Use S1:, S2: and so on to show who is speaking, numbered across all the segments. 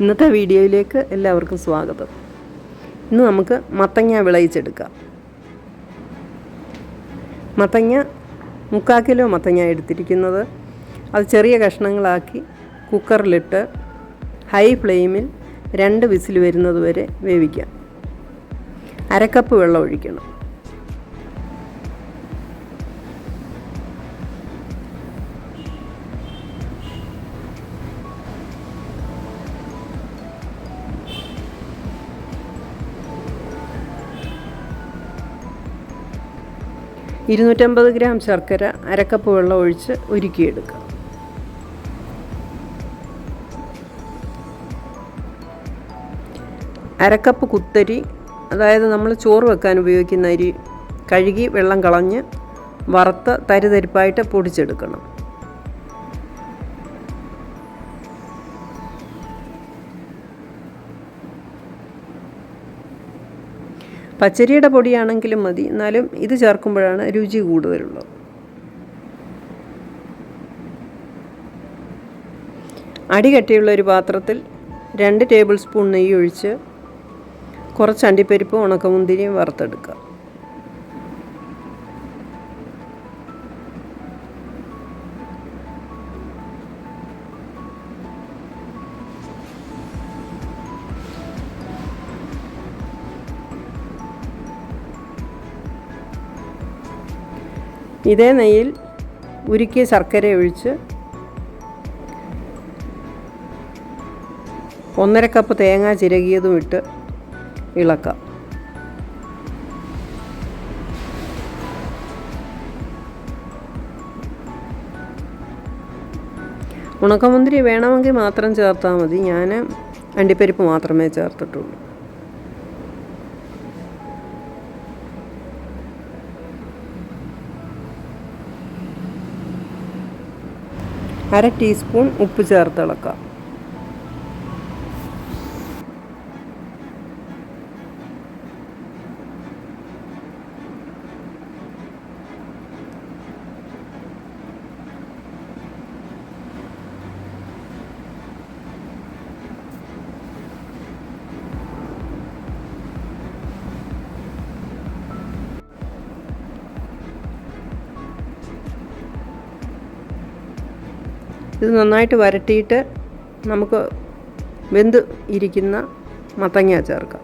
S1: ഇന്നത്തെ വീഡിയോയിലേക്ക് എല്ലാവർക്കും സ്വാഗതം. ഇന്ന് നമുക്ക് മത്തങ്ങ വിളയിച്ചെടുക്കാം. മത്തങ്ങ മുക്കാൽ കിലോ മത്തങ്ങ എടുത്തിരിക്കുന്നത്. അത് ചെറിയ കഷ്ണങ്ങളാക്കി കുക്കറിലിട്ട് ഹൈ ഫ്ലെയിമിൽ രണ്ട് വിസിൽ വരുന്നത് വരെ വേവിക്കാം. അരക്കപ്പ് വെള്ളം ഒഴിക്കണം. ഇരുന്നൂറ്റമ്പത് ഗ്രാം ശർക്കര അരക്കപ്പ് വെള്ളം ഒഴിച്ച് ഉരുക്കിയെടുക്കുക അരക്കപ്പ് കുത്തരി അതായത് നമ്മൾ ചോറ് വെക്കാൻ ഉപയോഗിക്കുന്ന അരി കഴുകി വെള്ളം കളഞ്ഞ് വറുത്ത് തരിതരിപ്പായിട്ട് പൊടിച്ചെടുക്കണം. പച്ചരിയുടെ പൊടിയാണെങ്കിലും മതി. എന്നാലും ഇത് ചേർക്കുമ്പോഴാണ് രുചി കൂടുതലുള്ളത്. അടി കട്ടിയുള്ള ഒരു പാത്രത്തിൽ രണ്ട് ടേബിൾ സ്പൂൺ നെയ്യ് ഒഴിച്ച് കുറച്ച് അണ്ടിപ്പരിപ്പും ഉണക്കമുന്തിരിയും വറുത്തെടുക്കുക. ഇതേ നെയ്യിൽ ഉരുക്കിയ ശർക്കര ഒഴിച്ച് ഒന്നര കപ്പ് തേങ്ങ ചിരകിയതും ഇട്ട് ഇളക്കാം. ഉണക്കമുന്തിരി വേണമെങ്കിൽ മാത്രം ചേർത്താൽ മതി. ഞാൻ അണ്ടിപ്പരിപ്പ് മാത്രമേ ചേർത്തിട്ടുള്ളൂ. അര ടീസ്പൂൺ ഉപ്പ് ചേർത്തിളക്കാം ഇത് നന്നായിട്ട് വരട്ടിയിട്ട് നമുക്ക് വെന്ത് ഇരിക്കുന്ന മത്തങ്ങ ചേർക്കാം.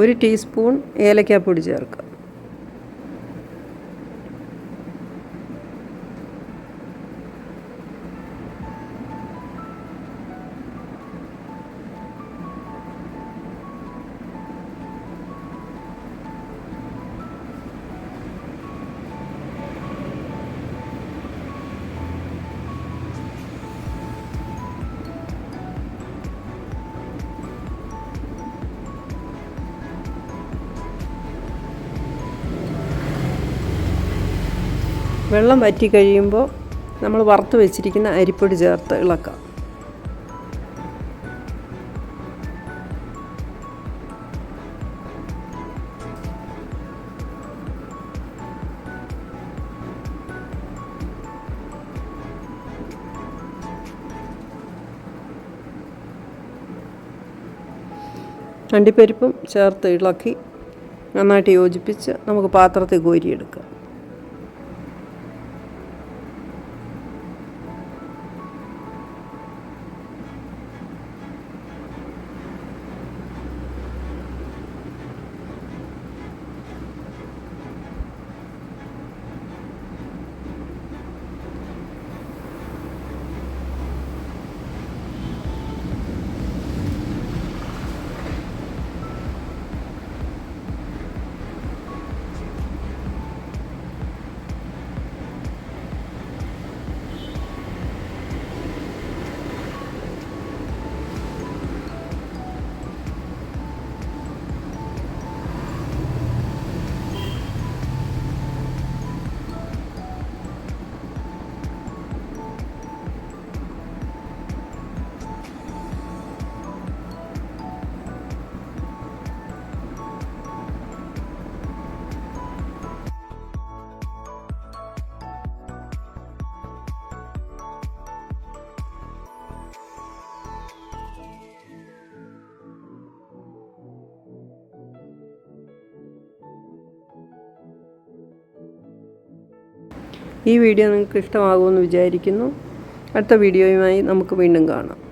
S1: ഒരു ടീസ്പൂൺ ഏലക്കാപ്പൊടി ചേർക്കുക. വെള്ളം വറ്റി കഴിയുമ്പോൾ നമ്മൾ വറുത്ത് വെച്ചിരിക്കുന്ന അരിപ്പൊടി ചേർത്ത് ഇളക്കാം. അണ്ടിപ്പരിപ്പും ചേർത്ത് ഇളക്കി നന്നായിട്ട് യോജിപ്പിച്ച് നമുക്ക് പാത്രത്തിൽ കോരിയെടുക്കാം. ഈ വീഡിയോ നിങ്ങൾക്ക് ഇഷ്ടമാകുമെന്ന് വിചാരിക്കുന്നു. അടുത്ത വീഡിയോയുമായി നമുക്ക് വീണ്ടും കാണാം.